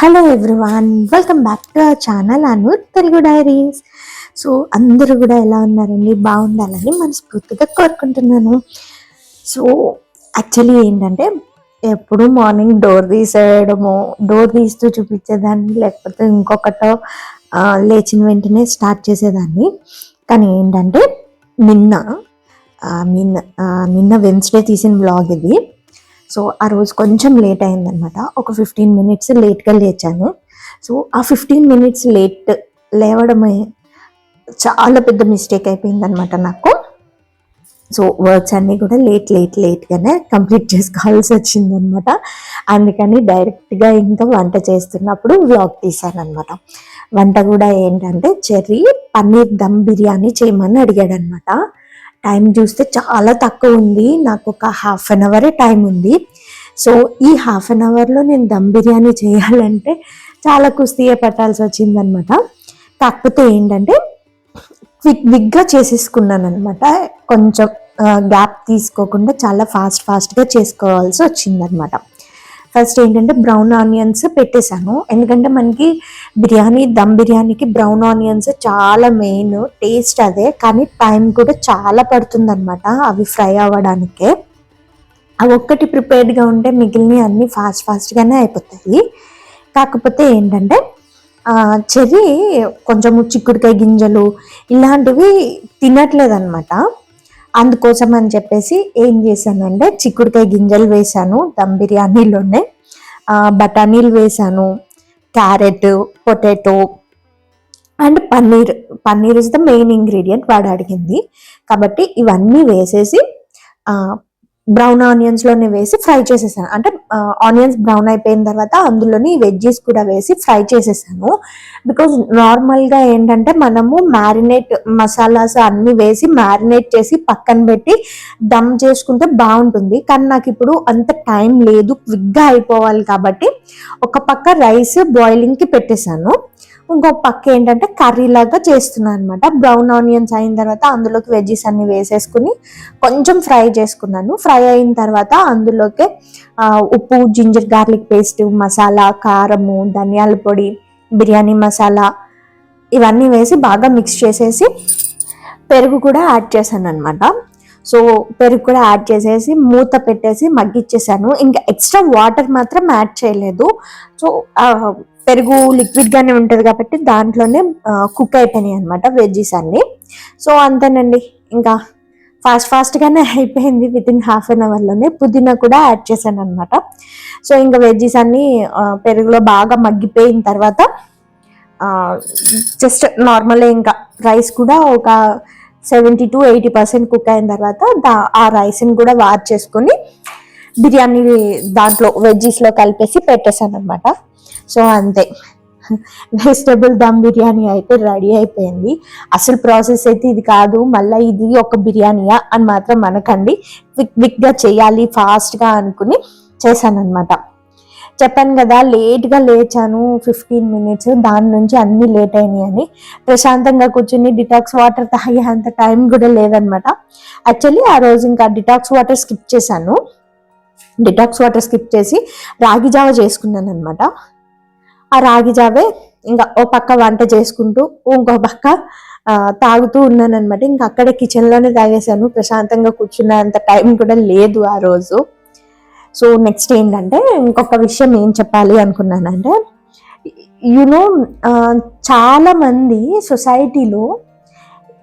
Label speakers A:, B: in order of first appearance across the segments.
A: Hello everyone welcome back to our channel Anu Telugu diaries so అందరూ కూడా ఎలా ఉన్నారండి? బాగుండాలని మనస్ఫూర్తిగా కోరుకుంటున్నాను. సో యాక్చువల్లీ ఏంటంటే ఎప్పుడు మార్నింగ్ డోర్ తీసేయడము డోర్ తీస్తూ చూపించేదాన్ని లేకపోతే ఇంకొకటో లేచిన వెంటనే స్టార్ట్ చేసేదాన్ని. కానీ ఏంటంటే నిన్న నిన్న నిన్న వెన్స్డే తీసిన బ్లాగ్ ఇది. సో ఆ రోజు కొంచెం లేట్ అయిందనమాట ఒక ఫిఫ్టీన్ మినిట్స్ లేట్గా లేచాను. సో ఆ ఫిఫ్టీన్ మినిట్స్ లేట్ లేవడమే చాలా పెద్ద మిస్టేక్ అయిపోయిందనమాట నాకు. సో వర్క్స్ అన్నీ కూడా లేట్ లేట్ లేట్గానే కంప్లీట్ చేసుకోవాల్సి వచ్చిందనమాట అందుకని డైరెక్ట్గా ఇంకా వంట చేస్తున్నప్పుడు వ్లాగ్ తీశాను అనమాట వంట కూడా ఏంటంటే చెర్రీ పన్నీర్ దమ్ బిర్యానీ చేయమని అడిగాడనమాట టైం చూస్తే చాలా తక్కువ ఉంది. నాకు ఒక హాఫ్ అన్ అవరే టైం ఉంది. సో ఈ హాఫ్ అన్ అవర్లో నేను దమ్ బిర్యానీ చేయాలంటే చాలా కుస్తీయే పట్టాల్సి వచ్చిందనమాట కాకపోతే ఏంటంటే క్విక్ క్విక్గా చేసేసుకున్నాను అనమాట కొంచెం గ్యాప్ తీసుకోకుండా చాలా ఫాస్ట్ ఫాస్ట్గా చేసుకోవాల్సి వచ్చిందనమాట ఫస్ట్ ఏంటంటే బ్రౌన్ ఆనియన్స్ పెట్టేశాను. ఎందుకంటే మనకి బిర్యానీ దమ్ బిర్యానీకి బ్రౌన్ ఆనియన్స్ చాలా మెయిన్ టేస్ట్ అదే. కానీ టైం కూడా చాలా పడుతుంది అనమాట అవి ఫ్రై అవ్వడానికే. అవి ఒక్కటి ప్రిపేర్డ్గా ఉంటే మిగిలినవి అన్నీ ఫాస్ట్ ఫాస్ట్గానే అయిపోతాయి. కాకపోతే ఏంటంటే చెర్రీ కొంచెము చిక్కుడుకాయ గింజలు ఇలాంటివి తినట్లేదు అనమాట అందుకోసం అని చెప్పేసి ఏం చేశానంటే చిక్కుడుకాయ గింజలు వేశాను దమ్ బిర్యానీలోనే. బఠానీలు వేశాను carrot potato and paneer. Paneer is the main ingredient వాడు అడిగింది. కాబట్టి ఇవన్నీ వేసేసి బ్రౌన్ ఆనియన్స్లోనే వేసి ఫ్రై చేసేసాను. అంటే ఆనియన్స్ బ్రౌన్ అయిపోయిన తర్వాత అందులోని వెజ్జీస్ కూడా వేసి ఫ్రై చేసేసాను. బికాజ్ నార్మల్గా ఏంటంటే మనము మ్యారినేట్ మసాలాస్ అన్నీ వేసి మ్యారినేట్ చేసి పక్కన పెట్టి దమ్ చేసుకుంటే బాగుంటుంది. కానీ నాకు ఇప్పుడు అంత టైం లేదు క్విక్గా అయిపోవాలి కాబట్టి ఒక పక్క రైస్ బాయిలింగ్కి పెట్టేశాను ఇంకో పక్క ఏంటంటే కర్రీ లాగా చేస్తున్నాను అనమాట బ్రౌన్ ఆనియన్స్ అయిన తర్వాత అందులోకి వెజ్జెస్ అన్ని వేసేసుకుని కొంచెం ఫ్రై చేసుకున్నాను. ఫ్రై అయిన తర్వాత అందులోకి ఉప్పు జింజర్ గార్లిక్ పేస్ట్ మసాలా కారము ధనియాల పొడి బిర్యానీ మసాలా ఇవన్నీ వేసి బాగా మిక్స్ చేసేసి పెరుగు కూడా యాడ్ చేశాను అనమాట సో పెరుగు కూడా యాడ్ చేసేసి మూత పెట్టేసి మగ్గిచ్చేసాను. ఇంకా ఎక్స్ట్రా వాటర్ మాత్రం యాడ్ చేయలేదు. సో పెరుగు లిక్విడ్ గానే కాబట్టి దాంట్లోనే కుక్ అయిపోయినాయి అనమాట వెజ్జెస్ అన్ని. సో అంతేనండి. ఇంకా ఫాస్ట్ ఫాస్ట్గానే అయిపోయింది. విత్ ఇన్ హాఫ్ అన్ అవర్లోనే పుదీనా కూడా యాడ్ చేశాను అనమాట సో ఇంకా వెజ్జెస్ అన్ని పెరుగులో బాగా మగ్గిపోయిన తర్వాత జస్ట్ నార్మల్ ఇంకా రైస్ కూడా ఒక seventy to eighty percent cook అయిన తర్వాత దా ఆ రైస్ని కూడా వార్ చేసుకొని బిర్యానీ దాంట్లో వెజ్జీస్లో కలిపేసి పెట్టేశాను అనమాట సో అంతే. వెజిటబుల్ దమ్ బిర్యానీ అయితే రెడీ అయిపోయింది. అసలు ప్రాసెస్ అయితే ఇది కాదు మళ్ళీ ఇది ఒక బిర్యానీయా అని మాత్రం అనకండి. క్విక్ క్విక్గా చేయాలి ఫాస్ట్గా అనుకుని చేశాను అనమాట చెప్పాను కదా లేట్గా లేచాను ఫిఫ్టీన్ మినిట్స్ దాని నుంచి అన్ని లేట్ అయినాయి అని. ప్రశాంతంగా కూర్చుని డిటాక్స్ వాటర్ తాగే అంత టైం కూడా లేదనమాట యాక్చువల్లీ ఆ రోజు ఇంకా డిటాక్స్ వాటర్ స్కిప్ చేశాను. డిటాక్స్ వాటర్ స్కిప్ చేసి రాగి జావ చేసుకున్నాను అనమాట ఆ రాగి జావే ఇంకా ఓ పక్క వంట చేసుకుంటూ ఇంకో పక్క తాగుతూ ఉన్నాను అనమాట ఇంకా అక్కడే కిచెన్లోనే తాగేశాను. ప్రశాంతంగా కూర్చున్నంత టైం కూడా లేదు ఆ రోజు. సో నెక్స్ట్ ఏంటంటే ఇంకొక విషయం ఏం చెప్పాలి అనుకున్నానంటే యునో చాలామంది సొసైటీలో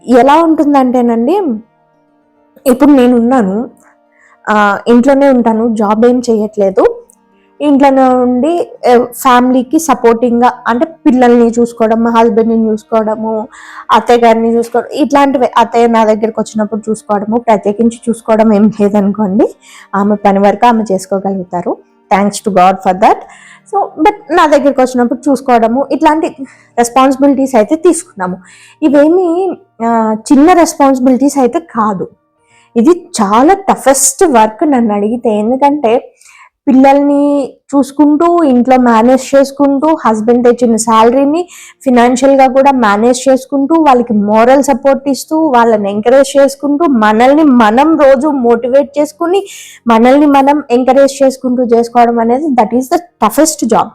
A: ఎలా ఉంటుందంటేనండి ఇప్పుడు నేను ఉన్నాను ఇంట్లోనే ఉంటాను జాబ్ ఏం చేయట్లేదు. ఇంట్లోనే ఉండి ఫ్యామిలీకి సపోర్టింగ్గా అంటే పిల్లల్ని చూసుకోవడం మా హస్బెండ్ని చూసుకోవడము అత్తయ్య గారిని చూసుకోవడం ఇట్లాంటివి అత్తయ్య నా దగ్గరికి వచ్చినప్పుడు చూసుకోవడము ప్రత్యేకించి చూసుకోవడం ఏం లేదనుకోండి ఆమె పని వరకు ఆమె చేసుకోగలుగుతారు. Thanks to god for that so but నా దగ్గరికి వచ్చినప్పుడు చూసుకోవడము ఇట్లాంటి రెస్పాన్సిబిలిటీస్ అయితే తీసుకున్నాము. ఇవేమి చిన్న రెస్పాన్సిబిలిటీస్ అయితే కాదు. ఇది చాలా టఫెస్ట్ వర్క్ నన్ను అడిగితే. ఎందుకంటే పిల్లల్ని చూసుకుంటూ ఇంట్లో మేనేజ్ చేసుకుంటూ హస్బెండ్ తెచ్చిన శాలరీని ఫినాన్షియల్గా కూడా మేనేజ్ చేసుకుంటూ వాళ్ళకి మోరల్ సపోర్ట్ ఇస్తూ వాళ్ళని ఎంకరేజ్ చేసుకుంటూ మనల్ని మనం రోజు మోటివేట్ చేసుకుని మనల్ని మనం ఎంకరేజ్ చేసుకుంటూ చేసుకోవడం అనేది that is the toughest job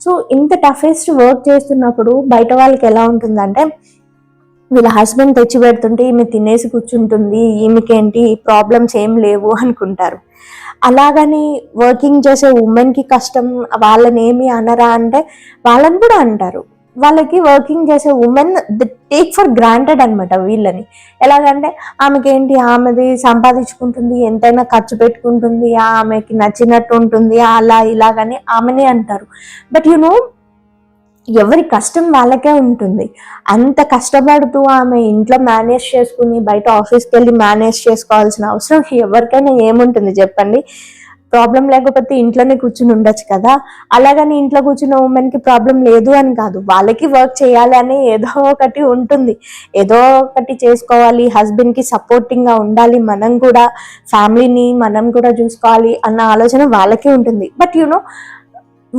A: so ఇంత టఫెస్ట్ వర్క్ చేస్తున్నప్పుడు బయట వాళ్ళకి ఎలా ఉంటుందంటే వీళ్ళ హస్బెండ్ తెచ్చి పెడుతుంటే ఈమె తినేసి కూర్చుంటుంది ఈమెకేంటి ప్రాబ్లమ్స్ ఏం లేవు అనుకుంటారు. అలాగని వర్కింగ్ చేసే ఉమెన్కి కష్టం వాళ్ళని ఏమి అనరా అంటే వాళ్ళని కూడా అంటారు. వాళ్ళకి వర్కింగ్ చేసే ఉమెన్ టేక్ ఫర్ గ్రాంటెడ్ అనమాట వీళ్ళని. ఎలాగంటే ఆమెకేంటి ఆమెది సంపాదించుకుంటుంది ఎంతైనా ఖర్చు పెట్టుకుంటుంది ఆమెకి నచ్చినట్టు ఉంటుంది అలా ఇలాగని ఆమెనే అంటారు. బట్ యు నో ఎవరి కష్టం వాళ్ళకే ఉంటుంది. అంత కష్టపడుతూ ఆమె ఇంట్లో మేనేజ్ చేసుకుని బయట ఆఫీస్కి వెళ్ళి మేనేజ్ చేసుకోవాల్సిన అవసరం ఎవరికైనా ఏముంటుంది చెప్పండి? ప్రాబ్లం లేకపోతే ఇంట్లోనే కూర్చుని ఉండొచ్చు కదా? అలాగని ఇంట్లో కూర్చున్న ఉమెన్కి ప్రాబ్లం లేదు అని కాదు. వాళ్ళకి వర్క్ చేయాలి అని ఏదో ఒకటి ఉంటుంది. ఏదో ఒకటి చేసుకోవాలి. హస్బెండ్కి సపోర్టింగ్గా ఉండాలి. మనం కూడా ఫ్యామిలీని మనం కూడా చూసుకోవాలి అన్న ఆలోచన వాళ్ళకే ఉంటుంది. బట్ యునో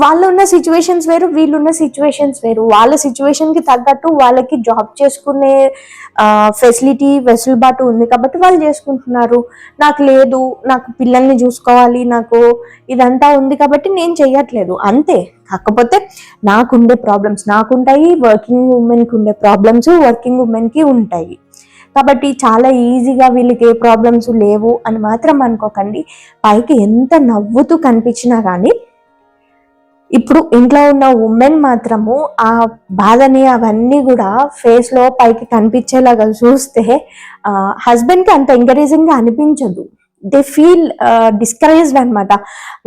A: వాళ్ళు ఉన్న సిచ్యువేషన్స్ వేరు వీళ్ళు ఉన్న సిచ్యువేషన్స్ వేరు. వాళ్ళ సిచ్యువేషన్కి తగ్గట్టు వాళ్ళకి జాబ్ చేసుకునే ఫెసిలిటీ వెసులుబాటు ఉంది కాబట్టి వాళ్ళు చేసుకుంటున్నారు. నాకు లేదు నాకు పిల్లల్ని చూసుకోవాలి నాకు ఇదంతా ఉంది కాబట్టి నేను చెయ్యట్లేదు. అంతే. కాకపోతే నాకుండే ప్రాబ్లమ్స్ నాకుంటాయి వర్కింగ్ ఉమెన్కి ఉండే ప్రాబ్లమ్స్ వర్కింగ్ ఉమెన్కి ఉంటాయి. కాబట్టి చాలా ఈజీగా వీళ్ళకి ఏ ప్రాబ్లమ్స్ లేవు అని మాత్రం అనుకోకండి. పైకి ఎంత నవ్వుతూ కనిపించినా కానీ ఇప్పుడు ఇంట్లో ఉన్న ఉమెన్ మాత్రము ఆ బాధని అవన్నీ కూడా ఫేస్లో పైకి కనిపించేలాగా చూస్తే హస్బెండ్కి అంత ఎంకరేజింగ్గా అనిపించదు. దే ఫీల్ డిస్కరేజ్డ్ అనమాట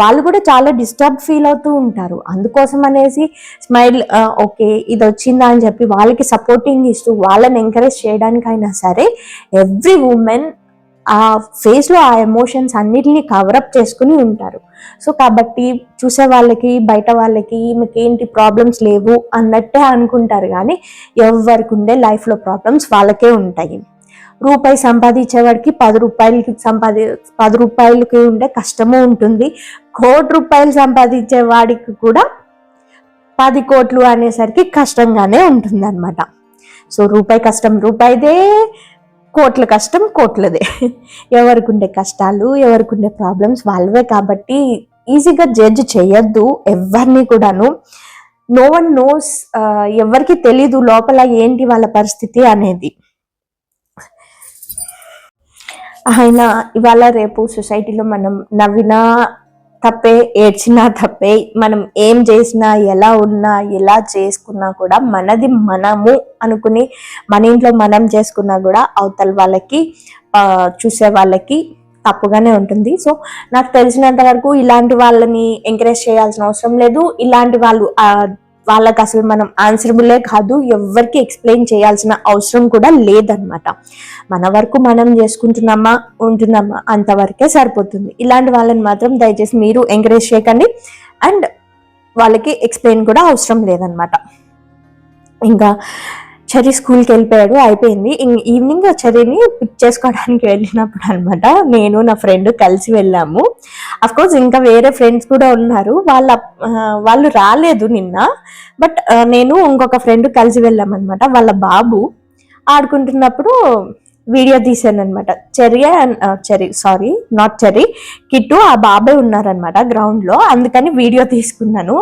A: వాళ్ళు కూడా చాలా డిస్టర్బ్ ఫీల్ అవుతూ ఉంటారు. అందుకోసం అనేసి స్మైల్ ఓకే ఇది వచ్చిందా అని చెప్పి వాళ్ళకి సపోర్టింగ్ ఇస్తూ వాళ్ళని ఎంకరేజ్ చేయడానికైనా సరే ఎవ్రీ ఉమెన్ ఆ ఫేస్లో ఆ ఎమోషన్స్ అన్నిటిని కవరప్ చేసుకుని ఉంటారు. సో కాబట్టి చూసే వాళ్ళకి బయట వాళ్ళకి మీకు ఏంటి ప్రాబ్లమ్స్ లేవు అన్నట్టే అనుకుంటారు కానీ ఎవరికి ఉండే లైఫ్లో ప్రాబ్లమ్స్ వాళ్ళకే ఉంటాయి. రూపాయి సంపాదించేవాడికి పది రూపాయలకి సంపాది పది రూపాయలకి ఉండే కష్టము ఉంటుంది. కోటి రూపాయలు సంపాదించే వాడికి కూడా పది కోట్లు అనేసరికి కష్టంగానే ఉంటుంది అనమాట సో రూపాయి కష్టం రూపాయిదే కోట్ల కష్టం కోట్లదే. ఎవరికి ఉండే కష్టాలు ఎవరికి ఉండే ప్రాబ్లమ్స్ వాళ్ళవే కాబట్టి ఈజీగా జడ్జ్ చేయొద్దు ఎవరిని కూడాను. నో వన్ నోస్ ఎవరికి తెలీదు లోపల ఏంటి వాళ్ళ పరిస్థితి అనేది. అయినా ఇవాళ రేపు సొసైటీలో మనం నవ్వినా తప్పే ఏడ్చినా తప్పే మనం ఏం చేసినా ఎలా ఉన్నా ఎలా చేసుకున్నా కూడా మనది మనము అనుకుని మన ఇంట్లో మనం చేసుకున్నా కూడా అవతల వాళ్ళకి చూసే వాళ్ళకి తప్పుగానే ఉంటుంది. సో నాకు తెలిసినంత వరకు ఇలాంటి వాళ్ళని ఎంకరేజ్ చేయాల్సిన అవసరం లేదు. ఇలాంటి వాళ్ళు వాళ్ళకి అసలు మనం ఆన్సరబుల్లే కాదు ఎవరికి ఎక్స్ప్లెయిన్ చేయాల్సిన అవసరం కూడా లేదనమాట మన వరకు మనం చేసుకుంటున్నామా ఉంటున్నామా అంతవరకే సరిపోతుంది. ఇలాంటి వాళ్ళని మాత్రం దయచేసి మీరు ఎంకరేజ్ చేయకండి. అండ్ వాళ్ళకి ఎక్స్ప్లెయిన్ కూడా అవసరం లేదనమాట ఇంకా చరి స్కూల్కి వెళ్ళిపోయాడు అయిపోయింది. ఈవినింగ్ చరిని పిక్ చేసుకోవడానికి వెళ్ళినప్పుడు అనమాట నేను నా ఫ్రెండ్ కలిసి వెళ్ళాము. అఫ్ కోర్స్ ఇంకా వేరే ఫ్రెండ్స్ కూడా ఉన్నారు. వాళ్ళ వాళ్ళు రాలేదు నిన్న. బట్ నేను ఇంకొక ఫ్రెండ్ కలిసి వెళ్ళామన్నమాట వాళ్ళ బాబు. ఆడుకుంటున్నప్పుడు వీడియో తీసాను అనమాట Cherry Cherry sorry not cherry. Kittu ఆ బాబాయ్ ఉన్నారనమాట గ్రౌండ్లో. అందుకని వీడియో తీసుకున్నాను.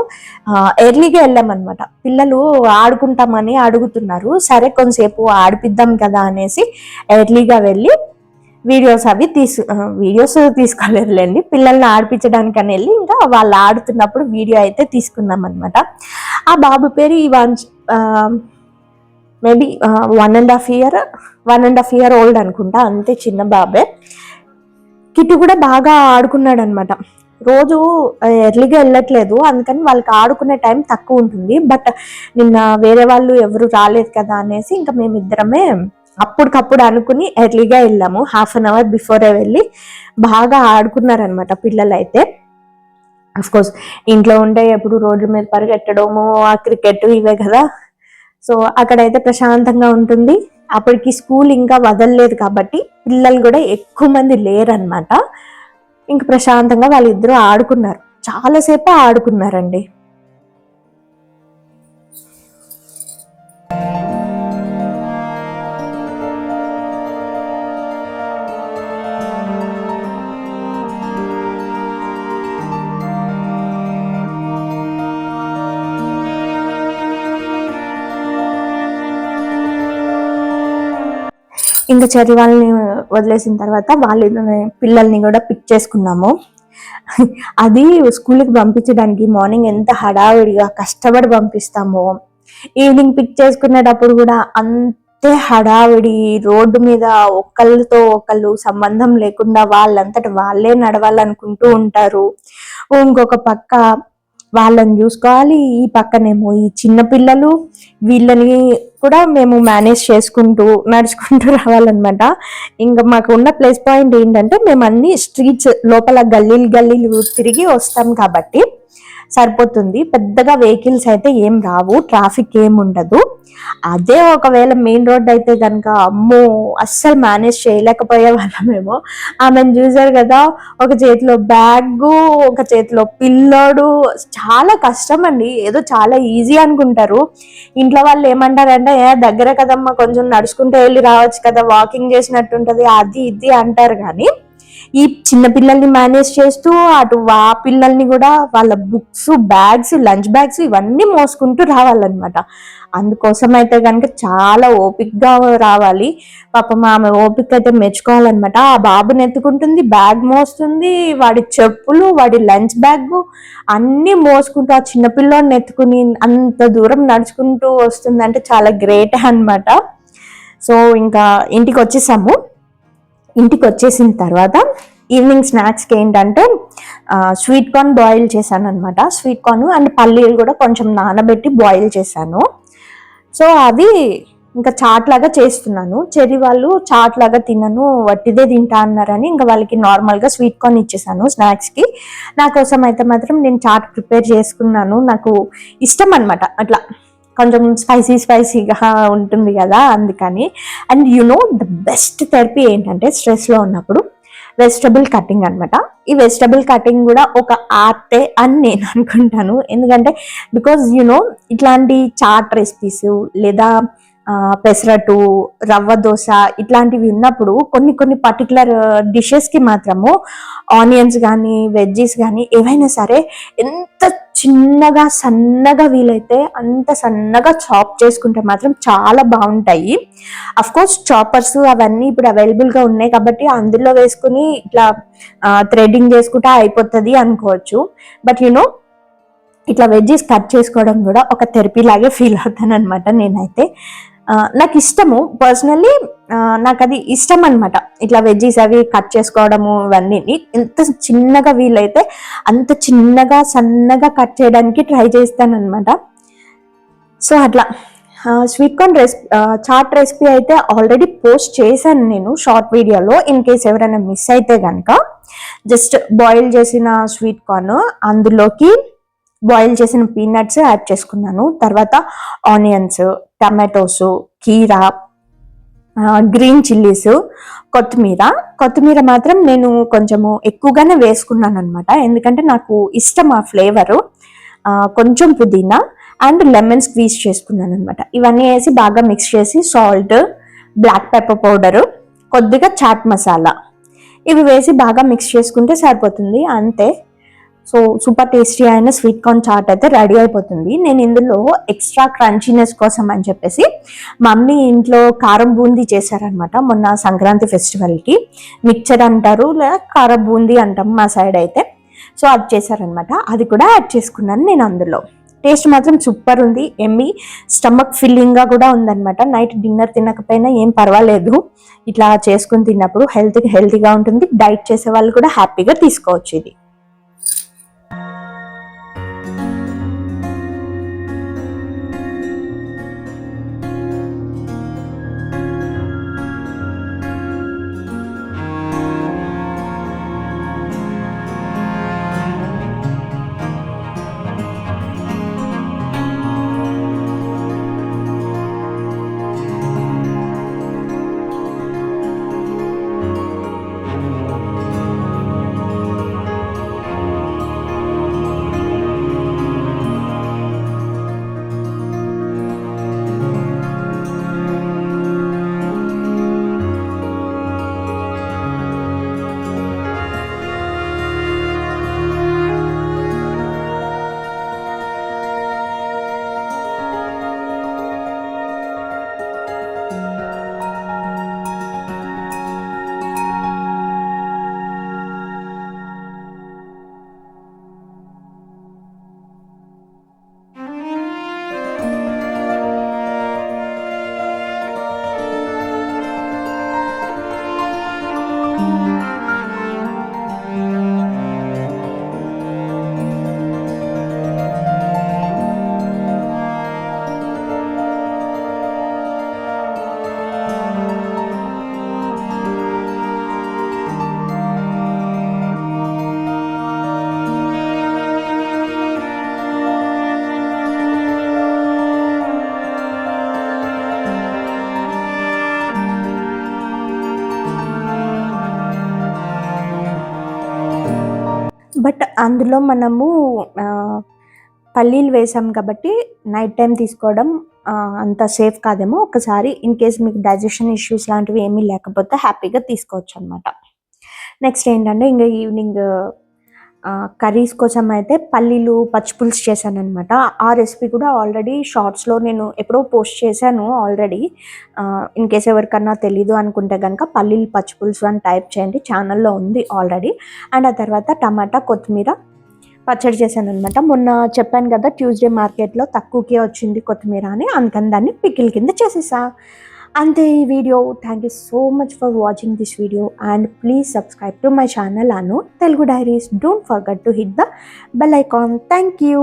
A: ఎర్లీగా వెళ్ళామన్నమాట. పిల్లలు ఆడుకుంటామని అడుగుతున్నారు. సరే కొంతసేపు ఆడిపిద్దాం కదా అనేసి ఎర్లీగా వెళ్ళి వీడియోస్ అవి తీసు వీడియోస్ తీసుకోలేదులేండి. పిల్లల్ని ఆడిపించడానికి అని వెళ్ళి ఇంకా వాళ్ళు ఆడుతున్నప్పుడు వీడియో అయితే తీసుకున్నాం అనమాట ఆ బాబు పేరు Ivan maybe one and half year? One and half year old అనుకుంటా అంతే చిన్న బాబే. కిట్టు కూడా బాగా ఆడుకున్నాడు అనమాట రోజు ఎర్లీగా వెళ్ళట్లేదు అందుకని వాళ్ళకి ఆడుకునే టైం తక్కువ ఉంటుంది. బట్ నిన్న వేరే వాళ్ళు ఎవరు రాలేదు కదా అనేసి ఇంకా మేమిద్దరమే అప్పటికప్పుడు అనుకుని ఎర్లీగా వెళ్ళాము. హాఫ్ అన్ అవర్ బిఫోరే వెళ్ళి బాగా ఆడుకున్నారనమాట పిల్లలు అయితే కోర్స్ ఇంట్లో ఉంటే ఎప్పుడు రోడ్ల మీద పరిగెట్టడము ఆ క్రికెట్ ఇవే కదా. సో అక్కడైతే ప్రశాంతంగా ఉంటుంది. అప్పటికి స్కూల్ ఇంకా వదలలేదు కాబట్టి పిల్లలు కూడా ఎక్కువ మంది లేరనమాట ఇంక ప్రశాంతంగా వాళ్ళిద్దరూ ఆడుకున్నారు. చాలాసేపు ఆడుకున్నారండి. ఇంకా చదివి వాళ్ళని వదిలేసిన తర్వాత వాళ్ళ పిల్లల్ని కూడా పిక్ చేసుకున్నాము. అది స్కూల్కి పంపించడానికి మార్నింగ్ ఎంత హడావిడిగా కష్టపడి పంపిస్తామో. ఈవినింగ్ పిక్ చేసుకునేటప్పుడు కూడా అంతే హడావిడి రోడ్డు మీద ఒకళ్ళతో ఒకళ్ళు సంబంధం లేకుండా వాళ్ళంతటి వాళ్ళే నడవాలనుకుంటూ ఉంటారు. ఇంకొక పక్క వాళ్ళని చూసుకోవాలి ఈ పక్కనేమో ఈ చిన్నపిల్లలు వీళ్ళని కూడా మేము మేనేజ్ చేసుకుంటూ నడుచుకుంటూ రావాలన్నమాట. ఇంకా మాకు ఉన్న ప్లేస్ పాయింట్ ఏంటంటే మేము అన్ని స్ట్రీట్స్ లోపల గల్లీలు గల్లీలు తిరిగి వస్తాం కాబట్టి. సరిపోతుంది. పెద్దగా వెహికల్స్ అయితే ఏం రావు ట్రాఫిక్ ఏం ఉండదు. అదే ఒకవేళ మెయిన్ రోడ్ అయితే కనుక అమ్మో అస్సలు మేనేజ్ చేయలేకపోయే వాళ్ళమేమో. ఆమెను చూసారు కదా ఒక చేతిలో బ్యాగ్ ఒక చేతిలో పిల్లోడు. చాలా కష్టం అండి. ఏదో చాలా ఈజీ అనుకుంటారు. ఇంట్లో వాళ్ళు ఏమంటారంటే ఏ దగ్గర కదమ్మా కొంచెం నడుచుకుంటూ వెళ్ళి రావచ్చు కదా వాకింగ్ చేసినట్టుంటది అది ఇది అంటారు కానీ ఈ చిన్న పిల్లల్ని మేనేజ్ చేస్తూ అటు వా పిల్లల్ని కూడా వాళ్ళ బుక్స్ బ్యాగ్స్ లంచ్ బ్యాగ్స్ ఇవన్నీ మోసుకుంటూ రావాలన్నమాట. అందుకోసం అయితే కనుక చాలా ఓపిక్గా రావాలి. పాపం ఆమె ఓపిక అయితే మెచ్చుకోవాలన్నమాట. ఆ బాబుని ఎత్తుకుంటుంది బ్యాగ్ మోస్తుంది వాడి చెప్పులు వాడి లంచ్ బ్యాగ్ అన్నీ మోసుకుంటూ ఆ చిన్నపిల్లోని ఎత్తుకుని అంత దూరం నడుచుకుంటూ వస్తుందంటే చాలా గ్రేట్ అనమాట సో ఇంకా ఇంటికి వచ్చేసాము ఇంటికి వచ్చేసిన తర్వాత ఈవినింగ్ స్నాక్స్కి ఏంటంటే స్వీట్ కార్న్ బాయిల్ చేశాను అనమాట స్వీట్ కార్న్ అండ్ పల్లీలు కూడా కొంచెం నానబెట్టి బాయిల్ చేశాను. సో అవి ఇంకా చాట్ లాగా చేస్తున్నాను. చెరి వాళ్ళు చాట్ లాగా తినను వట్టిదే తింటా అన్నారని ఇంకా వాళ్ళకి నార్మల్గా స్వీట్ కార్న్ ఇచ్చేసాను స్నాక్స్కి నా కోసం అయితే మాత్రం నేను చాట్ ప్రిపేర్ చేసుకున్నాను. నాకు ఇష్టం అనమాట అట్లా. కొంచెం స్పైసీ స్పైసీగా ఉంటుంది కదా అందుకని. And you know the best therapy ఏంటంటే స్ట్రెస్లో ఉన్నప్పుడు వెజిటబుల్ కటింగ్ అనమాట ఈ వెజిటబుల్ కటింగ్ కూడా ఒక ఆర్టే అని నేను అనుకుంటాను. ఎందుకంటే బికాజ్ యునో ఇట్లాంటి చాట్ రెసిపీస్ లేదా పెసరట్టు రవ్వ దోశ ఇట్లాంటివి ఉన్నప్పుడు కొన్ని కొన్ని పర్టికులర్ డిషెస్కి మాత్రము ఆనియన్స్ కానీ వెజ్జీస్ కానీ ఏవైనా సరే ఎంత చిన్నగా సన్నగా వీలైతే అంత సన్నగా చాప్ చేసుకుంటే మాత్రం చాలా బాగుంటాయి. అఫ్ కోర్స్ చాపర్స్ అవన్నీ ఇప్పుడు అవైలబుల్గా ఉన్నాయి కాబట్టి అందులో వేసుకుని ఇట్లా థ్రెడ్డింగ్ చేసుకుంటే అయిపోతుంది అనుకోవచ్చు. బట్ యునో ఇట్లా వెజ్జెస్ కట్ చేసుకోవడం కూడా ఒక థెరపీ లాగే ఫీల్ అవుతాను అనమాట నేనైతే. నాకు ఇష్టము పర్సనల్లీ నాకు అది ఇష్టం అనమాట ఇట్లా వెజ్జీస్ అవి కట్ చేసుకోవడము ఇవన్నీ ఎంత చిన్నగా వీలైతే అంత చిన్నగా సన్నగా కట్ చేయడానికి ట్రై చేస్తాను అనమాట సో అట్లా. Sweet corn recipe chaat recipe అయితే ఆల్రెడీ పోస్ట్ చేశాను నేను షార్ట్ వీడియోలో ఇన్ కేస్ ఎవరైనా మిస్ అయితే కనుక జస్ట్ బాయిల్ చేసిన స్వీట్ కార్న్ అందులోకి బాయిల్ చేసిన పీనట్స్ యాడ్ చేసుకున్నాను. తర్వాత ఆనియన్స్ టమాటోస్ కీరా గ్రీన్ చిల్లీస్ కొత్తిమీర. కొత్తిమీర మాత్రం నేను కొంచెము ఎక్కువగానే వేసుకున్నాను అనమాట ఎందుకంటే నాకు ఇష్టం ఆ ఫ్లేవరు. కొంచెం పుదీనా అండ్ లెమన్ స్క్వీజ్ చేసుకున్నాను అనమాట ఇవన్నీ వేసి బాగా మిక్స్ చేసి సాల్ట్ బ్లాక్ పెప్పర్ పౌడరు కొద్దిగా చాట్ మసాలా. ఇవి వేసి బాగా మిక్స్ చేసుకుంటే సరిపోతుంది. అంతే. సో సూపర్ టేస్టీ అయిన స్వీట్ కార్న్ చాట్ అయితే రెడీ అయిపోతుంది. నేను ఇందులో ఎక్స్ట్రా క్రంచీనెస్ కోసం అని చెప్పేసి మమ్మీ ఇంట్లో కారం బూందీ చేశారనమాట మొన్న సంక్రాంతి ఫెస్టివల్కి మిక్చర్ అంటారు లేదా కారం బూందీ అంటాం మా సైడ్ అయితే. సో అది చేశారనమాట అది కూడా యాడ్ చేసుకున్నాను నేను అందులో. టేస్ట్ మాత్రం సూపర్ ఉంది. ఎమ్మి స్టమక్ ఫిల్లింగ్గా కూడా ఉందన్నమాట. నైట్ డిన్నర్ తినకపోయినా ఏం పర్వాలేదు. ఇట్లా చేసుకుని తిన్నప్పుడు హెల్త్ హెల్తీగా ఉంటుంది. డైట్ చేసే వాళ్ళు కూడా హ్యాపీగా తీసుకోవచ్చు ఇది. అందులో మనము పల్లీలు వేసాం కాబట్టి నైట్ టైం తీసుకోవడం అంత సేఫ్ కాదేమో. ఒకసారి ఇన్ కేస్ మీకు డైజెషన్ ఇష్యూస్ లాంటివి ఏమీ లేకపోతే హ్యాపీగా తీసుకోవచ్చు అనమాట నెక్స్ట్ ఏంటంటే ఇంకా ఈవినింగ్ కర్రీస్ కోసం అయితే పల్లీలు పచ్చిపులుసు చేశాను అనమాట ఆ రెసిపీ కూడా ఆల్రెడీ షార్ట్స్లో నేను ఎప్పుడో పోస్ట్ చేశాను ఆల్రెడీ. ఇన్ కేస్ ఎవరికన్నా తెలీదు అనుకుంటే కనుక పల్లీలు పచ్చిపులుసు అని టైప్ చేయండి. ఛానల్లో ఉంది ఆల్రెడీ. అండ్ ఆ తర్వాత టమాటా కొత్తిమీర పచ్చడి చేశాను అనమాట మొన్న చెప్పాను కదా ట్యూస్డే మార్కెట్లో తక్కువకే వచ్చింది కొత్తిమీర అని. అందుకని దాన్ని పికిల్ కింద చేసేసా. అంతే ఈ video thank you so much for watching this video and please subscribe to my channel Anu Telugu diaries don't forget to hit the bell icon thank you